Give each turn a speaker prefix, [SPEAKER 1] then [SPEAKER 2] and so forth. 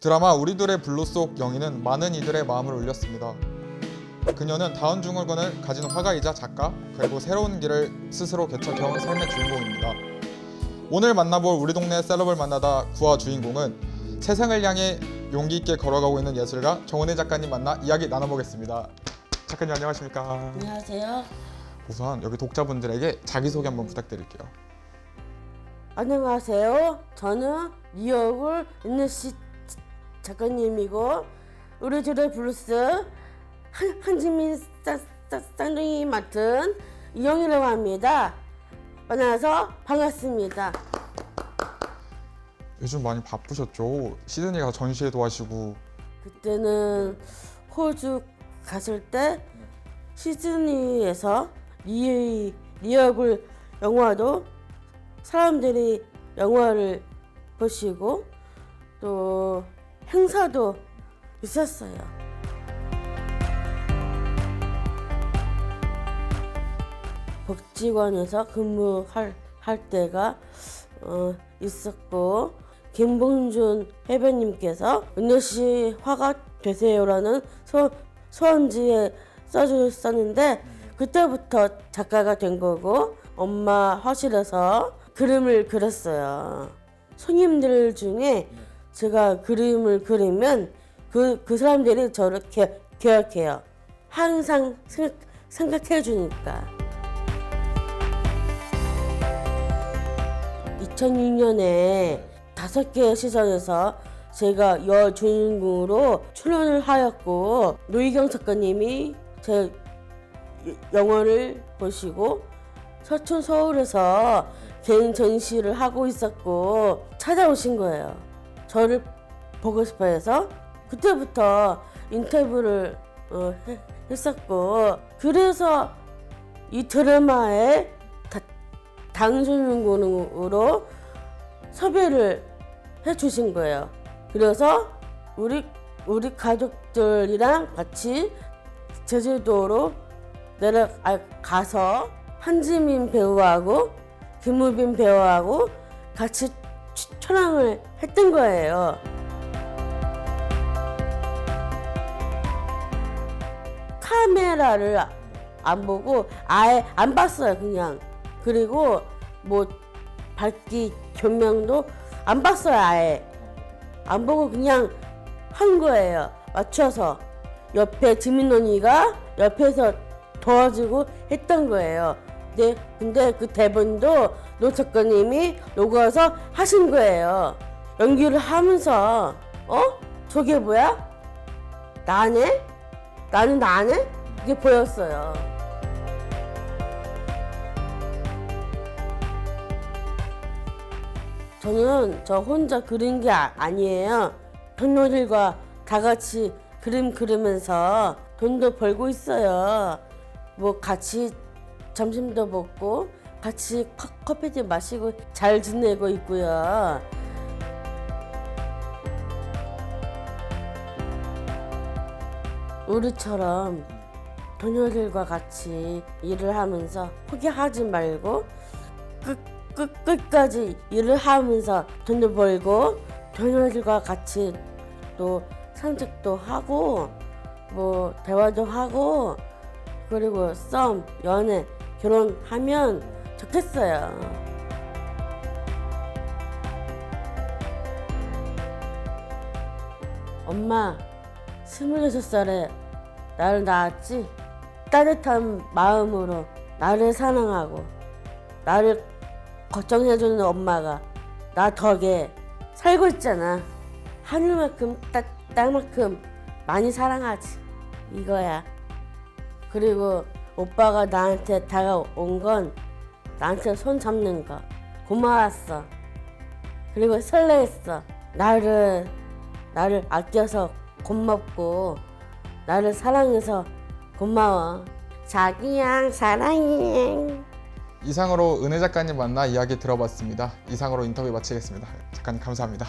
[SPEAKER 1] 드라마 우리들의 블루 속 영희는 많은 이들의 마음을 울렸습니다. 그녀는 다운 증후군을 가진 화가이자 작가 그리고 새로운 길을 스스로 개척해온 삶의 주인공입니다. 오늘 만나볼 우리 동네 셀럽을 만나다 구화 주인공은 세상을 향해 용기 있게 걸어가고 있는 예술가 정은혜 작가님 만나 이야기 나눠보겠습니다. 작가님 안녕하십니까?
[SPEAKER 2] 안녕하세요.
[SPEAKER 1] 우선 여기 독자분들에게 자기소개 한번 부탁드릴게요.
[SPEAKER 2] 안녕하세요. 저는 리얼굴 인내씨 작가님이고 우리 둘의 블루스 한, 한지민 쌍- 쌍둥이 맡은 이영이라고 합니다. 만나서 반갑습니다.
[SPEAKER 1] 요즘 많이 바쁘셨죠? 시드니 가서 전시회도 하시고
[SPEAKER 2] 그때는 호주 갔을 때 시드니에서 리, 리얼굴 영화도 사람들이 영화를 보시고 또 행사도 있었어요. 복지관에서 근무할 할 때가 어, 있었고 김봉준 해변님께서 은혜 씨 화가 되세요라는 소, 소원지에 써주셨었는데 그때부터 작가가 된 거고 엄마 화실에서 그림을 그렸어요. 손님들 중에 제가 그림을 그리면 그, 그 사람들이 저를 기, 기억해요. 항상 생각, 생각해 주니까. 2006년에 다섯 개의 시선에서 제가 여주인공으로 출연을 하였고 노희경 작가님이 제 영화를 보시고 서촌 서울에서 개인 전시를 하고 있었고 찾아오신 거예요. 저를 보고 싶어 해서 그때부터 인터뷰를 어, 해- 했었고 그래서 이 드라마에 다, 당주인공으로 섭외를 해주신 거예요. 그래서 우리 우리 가족들이랑 같이 제주도로 내려가서 한지민 배우하고 김우빈 배우하고 같이 추- 촬영을 했던 거예요. 카메라를 안 보고 아예 안 봤어요 그냥. 그리고 뭐 밝기 조명도 안 봤어요 아예. 안 보고 그냥 한 거예요. 맞춰서 옆에 지민 언니가 옆에서 도와주고 했던 거예요 네, 근데 그 대본도 노 작가님이 녹아서 하신 거예요 연기를 하면서 어? 저게 뭐야? 나네? 나는 나네? 이게 보였어요. 저는 저 혼자 그린 게 아, 아니에요. 동료들과 다 같이 그림 그리면서 돈도 벌고 있어요. 뭐 같이 점심도 먹고 같이 커, 커피도 마시고 잘 지내고 있고요. 우리처럼 동료들과 같이 일을 하면서 포기하지 말고 끝, 끝, 끝까지 일을 하면서 돈도 벌고 동료들과 같이 또 산책도 하고 뭐 대화도 하고 그리고 썸, 연애, 결혼하면 좋겠어요. 엄마, 스물여섯 살에 나를 낳았지? 따뜻한 마음으로 나를 사랑하고 나를 걱정해주는 엄마가 나 덕에 살고 있잖아. 하늘만큼 따, 땅만큼 많이 사랑하지. 이거야. 그리고 오빠가 나한테 다가온 건 나한테 손 잡는 거. 고마웠어. 그리고 설레했어. 나를, 나를 아껴서 고맙고, 나를 사랑해서 고마워. 자기야, 사랑해.
[SPEAKER 1] 이상으로 은혜 작가님 만나 이야기 들어봤습니다. 이상으로 인터뷰 마치겠습니다. 작가님 감사합니다.